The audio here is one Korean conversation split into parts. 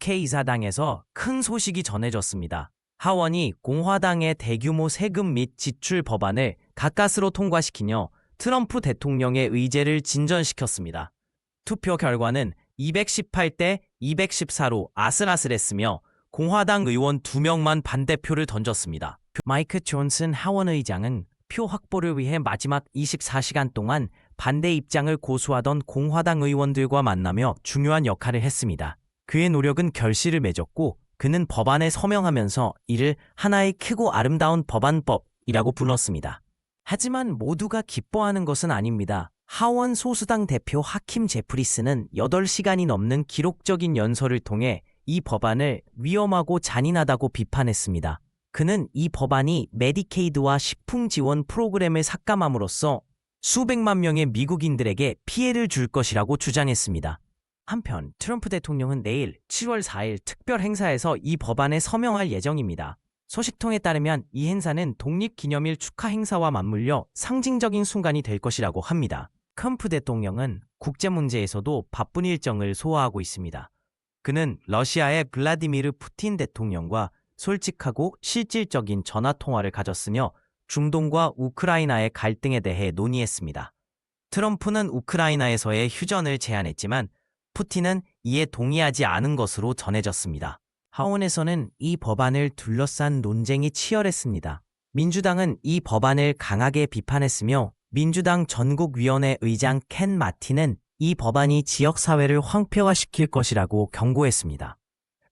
국회의사당에서 큰 소식이 전해졌습니다. 하원이 공화당의 대규모 세금 및 지출 법안을 가까스로 통과시키며 트럼프 대통령의 의제를 진전시켰습니다. 투표 결과는 218대 214로 아슬아슬했으며 공화당 의원 2명만 반대표를 던졌습니다. 마이크 존슨 하원 의장은 표 확보를 위해 마지막 24시간 동안 반대 입장을 고수하던 공화당 의원들과 만나며 중요한 역할을 했습니다. 그의 노력은 결실을 맺었고 그는 법안에 서명하면서 이를 하나의 크고 아름다운 법안법이라고 불렀습니다. 하지만 모두가 기뻐하는 것은 아닙니다. 하원 소수당 대표 하킴 제프리스는 8시간이 넘는 기록적인 연설을 통해 이 법안을 위험하고 잔인하다고 비판했습니다. 그는 이 법안이 메디케이드와 식품 지원 프로그램을 삭감함으로써 수백만 명의 미국인들에게 피해를 줄 것이라고 주장했습니다. 한편 트럼프 대통령은 내일 7월 4일 특별 행사에서 이 법안에 서명할 예정입니다. 소식통에 따르면 이 행사는 독립기념일 축하 행사와 맞물려 상징적인 순간이 될 것이라고 합니다. 트럼프 대통령은 국제 문제에서도 바쁜 일정을 소화하고 있습니다. 그는 러시아의 블라디미르 푸틴 대통령과 솔직하고 실질적인 전화 통화를 가졌으며 중동과 우크라이나의 갈등에 대해 논의했습니다. 트럼프는 우크라이나에서의 휴전을 제안했지만 푸틴은 이에 동의하지 않은 것으로 전해졌습니다. 하원에서는 이 법안을 둘러싼 논쟁이 치열했습니다. 민주당은 이 법안을 강하게 비판했으며 민주당 전국위원회 의장 켄 마틴은 이 법안이 지역사회를 황폐화시킬 것이라고 경고했습니다.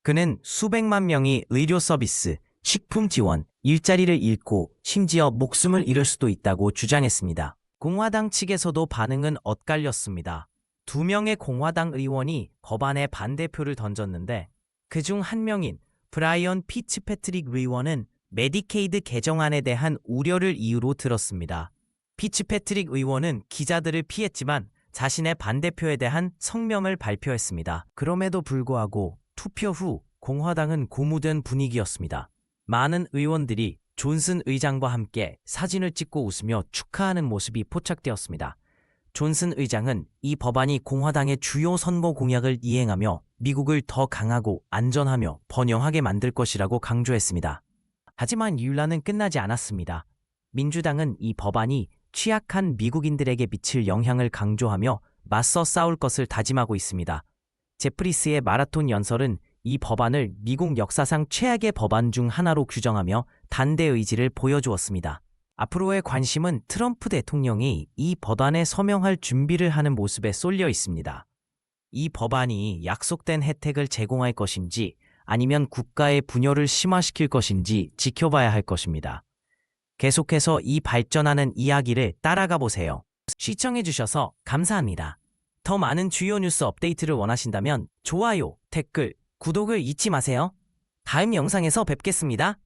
그는 수백만 명이 의료 서비스, 식품 지원, 일자리를 잃고 심지어 목숨을 잃을 수도 있다고 주장했습니다. 공화당 측에서도 반응은 엇갈렸습니다. 두 명의 공화당 의원이 법안에 반대표를 던졌는데 그중 한 명인 브라이언 피츠패트릭 의원은 메디케이드 개정안에 대한 우려를 이유로 들었습니다. 피츠패트릭 의원은 기자들을 피했지만 자신의 반대표에 대한 성명을 발표했습니다. 그럼에도 불구하고 투표 후 공화당은 고무된 분위기였습니다. 많은 의원들이 존슨 의장과 함께 사진을 찍고 웃으며 축하하는 모습이 포착되었습니다. 존슨 의장은 이 법안이 공화당의 주요 선거 공약을 이행하며 미국을 더 강하고 안전하며 번영하게 만들 것이라고 강조했습니다. 하지만 윤란은 끝나지 않았습니다. 민주당은 이 법안이 취약한 미국인들에게 미칠 영향을 강조하며 맞서 싸울 것을 다짐하고 있습니다. 제프리스의 마라톤 연설은 이 법안을 미국 역사상 최악의 법안 중 하나로 규정하며 단대 의지를 보여주었습니다. 앞으로의 관심은 트럼프 대통령이 이 법안에 서명할 준비를 하는 모습에 쏠려 있습니다. 이 법안이 약속된 혜택을 제공할 것인지 아니면 국가의 분열을 심화시킬 것인지 지켜봐야 할 것입니다. 계속해서 이 발전하는 이야기를 따라가 보세요. 시청해주셔서 감사합니다. 더 많은 주요 뉴스 업데이트를 원하신다면 좋아요, 댓글, 구독을 잊지 마세요. 다음 영상에서 뵙겠습니다.